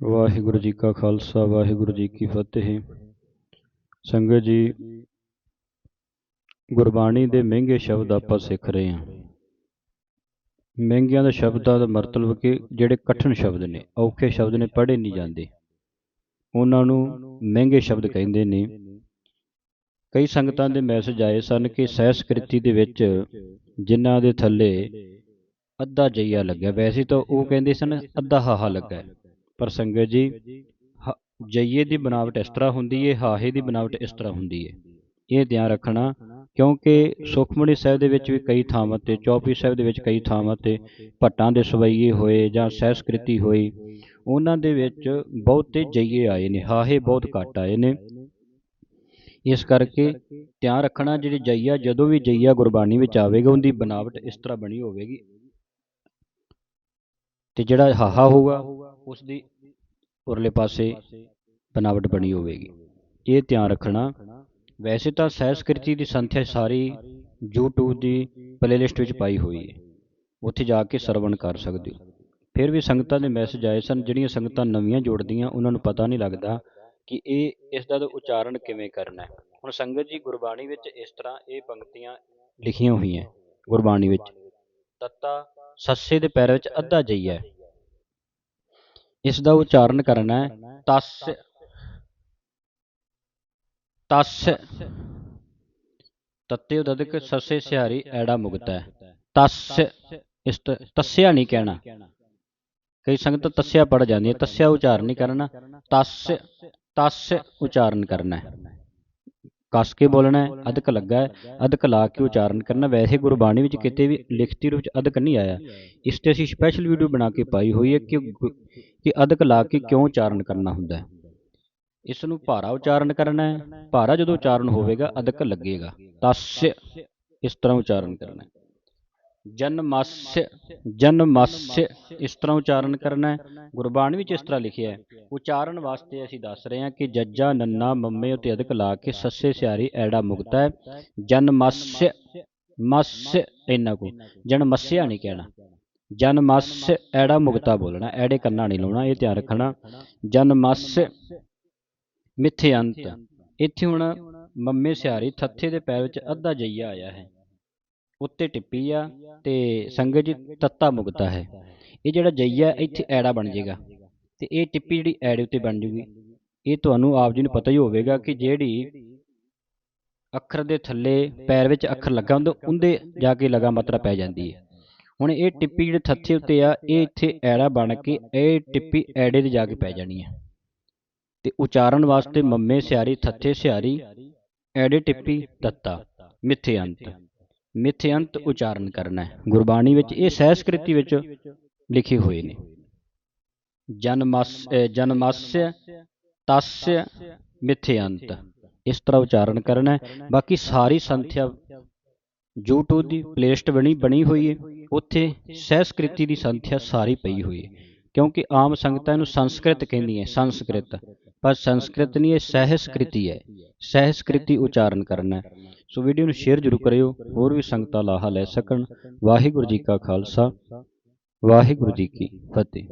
ਵਾਹਿਗੁਰੂ ਜੀ ਕਾ ਖਾਲਸਾ, ਵਾਹਿਗੁਰੂ ਜੀ ਕੀ ਫਤਿਹ। ਸੰਗਤ ਜੀ, ਗੁਰਬਾਣੀ ਦੇ ਮਹਿੰਗੇ ਸ਼ਬਦ ਆਪਾਂ ਸਿੱਖ ਰਹੇ ਹਾਂ। ਮਹਿੰਗਿਆਂ ਦੇ ਸ਼ਬਦਾਂ ਦਾ ਮਤਲਬ ਕਿ ਜਿਹੜੇ ਕਠਿਨ ਸ਼ਬਦ ਨੇ, ਔਖੇ ਸ਼ਬਦ ਨੇ, ਪੜ੍ਹੇ ਨਹੀਂ ਜਾਂਦੇ। ਉਹਨਾਂ ਨੂੰ ਮਹਿੰਗੇ ਸ਼ਬਦ ਕਹਿੰਦੇ ਨੇ। ਕਈ ਸੰਗਤਾਂ ਦੇ ਮੈਸੇਜ ਆਏ ਸਨ ਕਿ ਸਹਿਸਕ੍ਰਿਤੀ ਦੇ ਵਿੱਚ ਜਿਨ੍ਹਾਂ ਦੇ ਥੱਲੇ ਅੱਧਾ ਜਈਆ ਲੱਗਿਆ ਵੈਸੇ ਤਾਂ ਉਹ ਕਹਿੰਦੇ ਸਨ, ਅੱਧਾ ਹਾਹਾ ਲੱਗਾ ਪਰ ਸੰਗਤ ਜੀ ਜਈਏ ਦੀ ਬਣਾਵਟ ਇਸ ਤਰ੍ਹਾਂ ਹੁੰਦੀ ਹੈ ਹਾਹੇ ਦੀ ਬਣਾਵਟ ਇਸ ਤਰ੍ਹਾਂ ਹੁੰਦੀ ਹੈ ਇਹ ਧਿਆਨ ਰੱਖਣਾ ਕਿਉਂਕਿ ਸੁਖਮਣੀ ਸਾਹਿਬ ਦੇ ਵਿੱਚ ਵੀ ਕਈ ਥਾਵਾਂ ਤੇ ਚੌਪੀ ਸਾਹਿਬ ਦੇ ਵਿੱਚ ਕਈ ਥਾਵਾਂ ਤੇ ਭੱਟਾਂ ਦੇ ਸਵਈਏ ਹੋਏ ਜਾਂ ਸਹਿਸਕ੍ਰਿਤੀ ਹੋਈ ਉਹਨਾਂ ਦੇ ਵਿੱਚ ਬਹੁਤੇ ਜਈਏ ਆਏ ਨੇ ਹਾਹੇ ਬਹੁਤ ਘੱਟ ਆਏ ਨੇ। ਇਸ ਕਰਕੇ ਧਿਆਨ ਰੱਖਣਾ ਜਿਹੜੀ ਜਈਆ ਜਦੋਂ ਵੀ ਜਈਆ ਗੁਰਬਾਣੀ ਵਿੱਚ ਆਵੇਗਾ ਉਹਦੀ ਬਣਾਵਟ ਇਸ ਤਰ੍ਹਾਂ ਬਣੀ ਹੋਵੇਗੀ। ਤੇ ਜਿਹੜਾ ਹਾਹਾ ਹੋਊਗਾ ਉਸ ਦੀ ਉਰਲੇ ਪਾਸੇ ਬਣਾਵਟ ਬਣੀ ਹੋਵੇਗੀ। ਇਹ ਧਿਆਨ ਰੱਖਣਾ, ਵੈਸੇ ਤਾਂ ਸਹਿਸਕ੍ਰਿਤੀ ਦੀ ਸੰਥਿਆ ਸਾਰੀ YouTube ਦੀ ਪਲੇਲਿਸਟ ਵਿੱਚ ਪਾਈ ਹੋਈ ਹੈ। ਉੱਥੇ ਜਾ ਕੇ ਸਰਵਣ ਕਰ ਸਕਦੇ ਹੋ। ਫਿਰ ਵੀ ਸੰਗਤਾਂ ਦੇ ਮੈਸੇਜ ਆਏ ਸਨ, ਜਿਹੜੀਆਂ ਸੰਗਤਾਂ ਨਵੀਆਂ ਜੋੜਦੀਆਂ, ਉਹਨਾਂ ਨੂੰ ਪਤਾ ਨਹੀਂ ਲੱਗਦਾ ਕਿ ਇਹ ਇਸ ਦਾ ਉਚਾਰਨ ਕਿਵੇਂ ਕਰਨਾ ਹੈ। ਹੁਣ ਸੰਗਤ ਜੀ ਗੁਰਬਾਣੀ ਵਿੱਚ ਇਸ ਤਰ੍ਹਾਂ ਇਹ ਪੰਕਤੀਆਂ ਲਿਖੀਆਂ ਹੋਈਆਂ ਗੁਰਬਾਣੀ ਵਿੱਚ, ਤੱਤਾ ਸੱਸੇ ਦੇ ਪੈਰ ਵਿੱਚ ਅੱਧਾ ਜਈਆ ਹੈ। ਇਸ ਦਾ ਉਚਾਰਨ ਕਰਨਾ ਹੈ। ਤਸ ਤਸ, ਤੱਤੇ ਉਦਦਕ ਸੱਸੇ ਸਿਹਾਰੀ ਐੜਾ ਮੁਕਤਾ ਤਸ, ਇਸ ਤ- ਨਹੀਂ ਕਹਿਣਾ। ਕਈ ਸੰਗਤ ਤੱਸਿਆ ਪੜ ਜਾਂਦੀ ਹੈ। ਤੱਸਿਆ ਉਚਾਰਨ ਨਹੀਂ ਕਰਨਾ। ਤਸ ਤਸ ਉਚਾਰਨ ਕਰਨਾ ਹੈ। ਕਸ ਕੇ ਬੋਲਣਾ ਹੈ ਅਧਿਕ ਲੱਗਾ ਹੈ। ਅਧਿਕ ਲਾ ਕੇ ਉਚਾਰਨ ਕਰਨਾ। ਵੈਸੇ ਗੁਰਬਾਣੀ ਵਿੱਚ ਕਿਤੇ ਵੀ ਲਿਖਤੀ ਰੂਪ ਚ ਅਦਕ ਨਹੀਂ ਆਇਆ। ਇਸ ਤੇ ਅਸੀਂ ਸਪੈਸ਼ਲ ਵੀਡੀਓ ਬਣਾ ਕੇ ਪਾਈ ਹੋਈ ਹੈ ਕਿ ਕਿ ਅਧਿਕ ਲਾ ਕੇ ਕਿਉਂ ਉਚਾਰਨ ਕਰਨਾ ਹੁੰਦਾ ਹੈ? ਇਸ ਨੂੰ ਭਾਰਾ ਉਚਾਰਨ ਕਰਨਾ ਹੈ। ਭਾਰਾ ਜਦੋਂ ਉਚਾਰਨ ਹੋਵੇਗਾ ਅਧਿਕ ਲੱਗੇਗਾ। ਤਸ ਇਸ ਤਰ੍ਹਾਂ ਉਚਾਰਨ ਕਰਨਾ ਹੈ। ਜਨਮਸ ਜਨਮਸ ਇਸ ਤਰ੍ਹਾਂ ਉਚਾਰਨ ਕਰਨਾ ਹੈ। ਗੁਰਬਾਣੀ ਵਿੱਚ ਇਸ ਤਰ੍ਹਾਂ ਲਿਖਿਆ ਹੈ। ਉਚਾਰਨ ਵਾਸਤੇ ਅਸੀਂ ਦੱਸ ਰਹੇ ਹਾਂ ਕਿ ਜੱਜਾ, ਨੰਨਾ, ਮੰਮੇ ਉਤੇ ਅਦਕ ਲਾ ਕੇ ਸੱਸੇ ਸਿਆਰੀ ਐੜਾ ਮੁਕਤਾ ਹੈ। ਜਨਮਸ ਮਸ ਇੰਨਾ ਕੋ। ਜਨਮਸਿਆ ਨਹੀਂ ਕਹਿਣਾ। ਜਨਮਸ ਐੜਾ ਮੁਕਤਾ ਬੋਲਣਾ, ਐੜੇ ਕੰਨਾ ਨਹੀਂ ਲਾਉਣਾ, ਇਹ ਧਿਆਨ ਰੱਖਣਾ। ਜਨਮਸ ਮਿੱਥੇ ਅੰਤ। ਇੱਥੇ ਹੁਣ ਮੰਮੇ ਸਿਆਰੀ ਥੱਥੇ ਦੇ ਪੈਰ ਵਿੱਚ ਅੱਧਾ ਜਈਆ ਆਇਆ ਹੈ। ਉੱਤੇ ਟਿੱਪੀ ਆ ਤੇ ਸੰਗਤ ਜੀ ਤੱਤਾ ਮੁਕਤਾ ਹੈ। ਇਹ ਜਿਹੜਾ ਜਈਆ, ਇੱਥੇ ਐੜਾ ਬਣ ਜਾਏਗਾ। ਤੇ ਇਹ ਟਿੱਪੀ ਜਿਹੜੀ ਐੜੇ ਉੱਤੇ ਬਣ ਜੂਗੀ। ਇਹ ਤੁਹਾਨੂੰ ਆਪ ਜੀ ਨੂੰ ਪਤਾ ਹੀ ਹੋਵੇਗਾ ਕਿ ਜਿਹੜੀ ਅੱਖਰ ਦੇ ਥੱਲੇ ਪੈਰ ਵਿੱਚ ਅੱਖਰ ਲੱਗਾ ਹੁੰਦਾ, ਉਹਦੇ ਜਾ ਕੇ ਲਗਾ ਮਾਤਰਾ ਪੈ ਜਾਂਦੀ ਹੈ। ਹੁਣ ਇਹ ਟਿੱਪੀ ਜਿਹੜੇ ਥੱਥੇ ਉੱਤੇ ਆ ਇਹ ਇੱਥੇ ਐੜਾ ਬਣ ਕੇ ਇਹ ਟਿੱਪੀ ਐੜੇ ਤੇ ਜਾ ਕੇ ਪੈ ਜਾਣੀ ਹੈ ਤੇ ਉਚਾਰਨ ਵਾਸਤੇ ਮੰਮੇ ਸਿਆਰੀ ਥੱਥੇ ਸਿਆਰੀ ਐੜੇ ਟਿੱਪੀ ਤੱਤਾ ਮਿੱਥੇ ਅੰਤ। ਮਿੱਥੇ ਅੰਤ ਉਚਾਰਨ ਕਰਨਾ ਹੈ। ਗੁਰਬਾਣੀ ਵਿੱਚ ਇਹ ਸਹਿਸਕ੍ਰਿਤੀ ਵਿੱਚ ਲਿਖੇ ਹੋਏ ਨੇ। ਜਨਮਸ ਜਨਮਸਯ ਤਸਯ ਮਿੱਥੇ ਅੰਤ। ਇਸ ਤਰ੍ਹਾਂ ਉਚਾਰਨ ਕਰਨਾ ਹੈ। ਬਾਕੀ ਸਾਰੀ ਸੰਥਿਆ YouTube ਦੀ ਪਲੇਲਿਸਟ ਬਣੀ ਬਣੀ ਹੋਈ ਹੈ। ਉੱਥੇ ਸਹਿਸਕ੍ਰਿਤੀ ਦੀ ਸੰਥਿਆ ਸਾਰੀ ਪਈ ਹੋਈ ਹੈ। ਕਿਉਂਕਿ ਆਮ ਸੰਗਤਾਂ ਨੂੰ ਸੰਸਕ੍ਰਿਤ ਕਹਿੰਦੀਆਂ ਸੰਸਕ੍ਰਿਤ ਪਰ ਸੰਸਕ੍ਰਿਤ ਨਹੀਂ ਇਹ ਸਹਿਸਕ੍ਰਿਤੀ ਹੈ। ਸਹਿਸਕ੍ਰਿਤੀ ਉਚਾਰਨ ਕਰਨਾ ਹੈ। ਸੋ ਵੀਡੀਓ ਨੂੰ ਸ਼ੇਅਰ ਜ਼ਰੂਰ ਕਰਿਓ ਹੋਰ ਵੀ ਸੰਗਤਾਂ ਲਾਹਾ ਲੈ ਸਕਣ। ਵਾਹਿਗੁਰੂ ਜੀ ਕਾ ਖਾਲਸਾ ਵਾਹਿਗੁਰੂ ਜੀ ਕੀ ਫਤਿਹ।